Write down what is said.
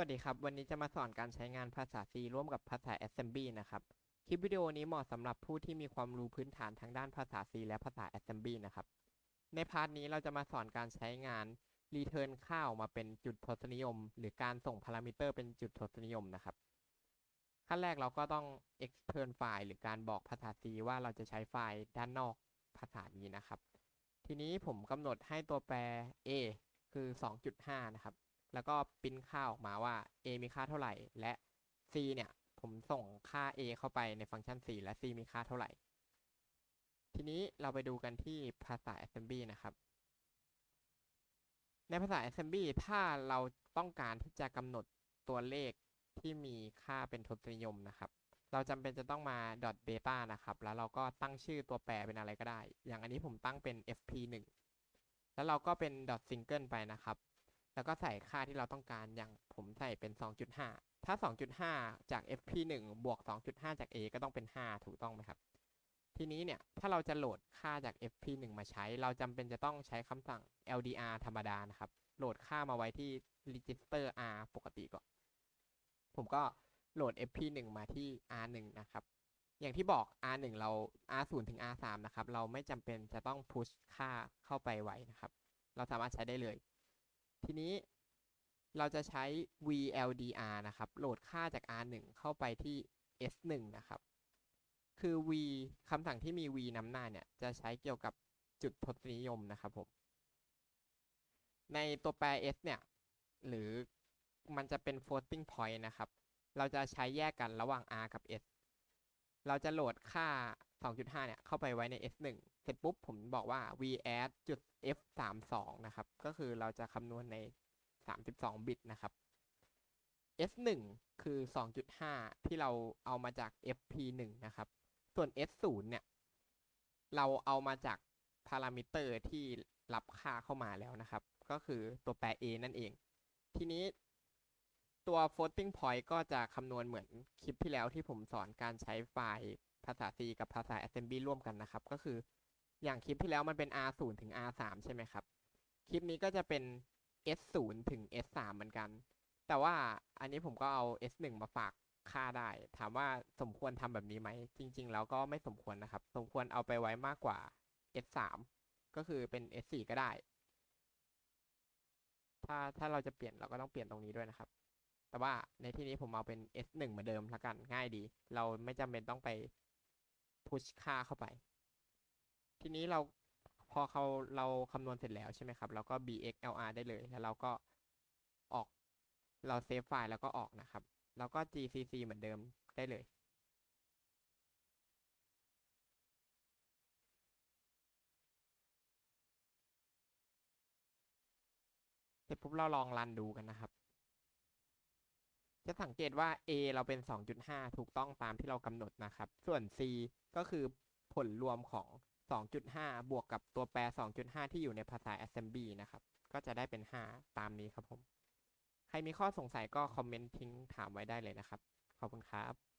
วัสดีครับ วันนี้จะมาสอนการใช้งานภาษา C ร่วมกับภาษา Assembly นะครับ คลิปวิดีโอนี้เหมาะสำหรับผู้ที่มีความรู้พื้นฐานทางด้านภาษา C และภาษา Assembly นะครับ ในพาร์ทนี้เราจะมาสอนการใช้งาน return ค่าออกมาเป็นจุดทศนิยม หรือการส่งพารามิเตอร์เป็นจุดทศนิยมนะครับ ขั้นแรกเราก็ต้อง extern ไฟล์หรือการบอกภาษา C ว่าเราจะใช้ไฟล์ด้านนอกภาษานี้นะครับ ทีนี้ผมกำหนดให้ตัวแปร a คือ 2.5 นะครับ แล้วก็ปริ้นค่าออกมาว่า a มีค่าเท่าไหร่ และ c เนี่ย ผมส่งค่า a เข้าไปในฟังก์ชัน c และ c มีค่าเท่าไหร่ ทีนี้เราไปดูกันที่ภาษา assembly นะครับ ในภาษา assembly ถ้าเราต้องการที่จะกำหนดตัวเลขที่มีค่าเป็นทศนิยมนะครับ เราจำเป็นจะต้องมา dot beta นะครับ แล้วเราก็ตั้งชื่อตัวแปรเป็นอะไรก็ได้ อย่างอันนี้ผมตั้งเป็น fp1 แล้วเราก็เป็น dot single ไปนะครับ แล้วก็ใส่ค่าที่เราต้องการอย่างผมใส่เป็น 2.5 ถ้า 2.5 จาก fp1 บวก 2.5 จาก a ก็ต้องเป็น 5 ถูกต้องไหมครับ ทีนี้เนี่ย ถ้าเราจะโหลดค่าจาก fp1 มาใช้ เราจำเป็นจะต้องใช้คำสั่ง ldr ธรรมดานะครับ โหลดค่ามาไว้ที่ register r ปกติก่อน ผมก็โหลด fp1 มาที่ r1 นะครับอย่างที่บอก r1 เรา r0 ถึง r3 นะครับ เราไม่จำเป็นจะต้อง push ค่าเข้าไปไว้นะครับ เราสามารถใช้ได้เลย ทีนี้เราจะใช้ VLDR นะครับ โหลดค่าจาก R1 เข้าไปที่ S1 นะครับ คือ V คำสั่งที่มี V นำหน้าเนี่ย จะใช้เกี่ยวกับจุดทศนิยมนะครับผม ในตัวแปร S เนี่ย หรือมันจะเป็น floating point นะครับ เราจะใช้แยกกันระหว่าง R กับ S เราจะโหลดค่า 2.5 เนี่ย เข้าไปไว้ใน S1 เสร็จปุ๊บ ผมบอกว่า v add จุด f 3 2นะครับ ก็คือเราจะคำนวณใน 32 บิตนะครับ S1 คือ 2.5 ที่เราเอามาจาก FP1 นะครับ ส่วน S0 เนี่ย เราเอามาจากพารามิเตอร์ที่รับค่าเข้ามาแล้วนะครับ ก็คือตัวแปร A นั่นเอง ทีนี้ตัว floating point ก็จะคำนวณเหมือนคลิปที่แล้วที่ผมสอนการใช้ไฟล์ ภาษา C กับภาษา Assembly ร่วมกันนะครับ ก็คืออย่างคลิปที่แล้วมันเป็น R0 ถึง R3 ใช่ไหมครับ คลิปนี้ก็จะเป็น S0 ถึง S3 เหมือนกัน แต่ว่าอันนี้ผมก็เอา S1 มาฝากค่าได้ ถามว่าสมควรทำแบบนี้ไหม จริง ๆ แล้วก็ไม่สมควรนะครับ สมควรเอาไปไว้มากกว่า S3 ก็คือเป็น S4 ก็ได้ ถ้าถ้าเราจะเปลี่ยนเราก็ต้องเปลี่ยนตรงนี้ด้วยนะครับ แต่ว่าในที่นี้ผมเอาเป็น S1 เหมือนเดิมละกันง่ายดี เราไม่จำเป็นต้องไป พุชค่าเข้าไป ทีนี้เราพอเขาเราคำนวณเสร็จแล้วใช่ไหมครับ เราก็ bxlr ได้เลย แล้วเราก็ออกเราเซฟไฟล์แล้วก็ออกนะครับ แล้วก็ gcc เหมือนเดิมได้เลย เสร็จปุ๊บเราลองรันดูกันนะครับ จะสังเกตว่า A เราเป็น 2.5 ถูกต้องตามที่เรากำหนดนะครับ ส่วน C ก็คือผลรวมของ 2.5 บวกกับตัวแปร 2.5 ที่อยู่ในภาษา assembly นะครับ ก็จะได้เป็น 5 ตามนี้ครับผม ใครมีข้อสงสัยก็คอมเมนต์ทิ้งถามไว้ได้เลยนะครับ ขอบคุณครับ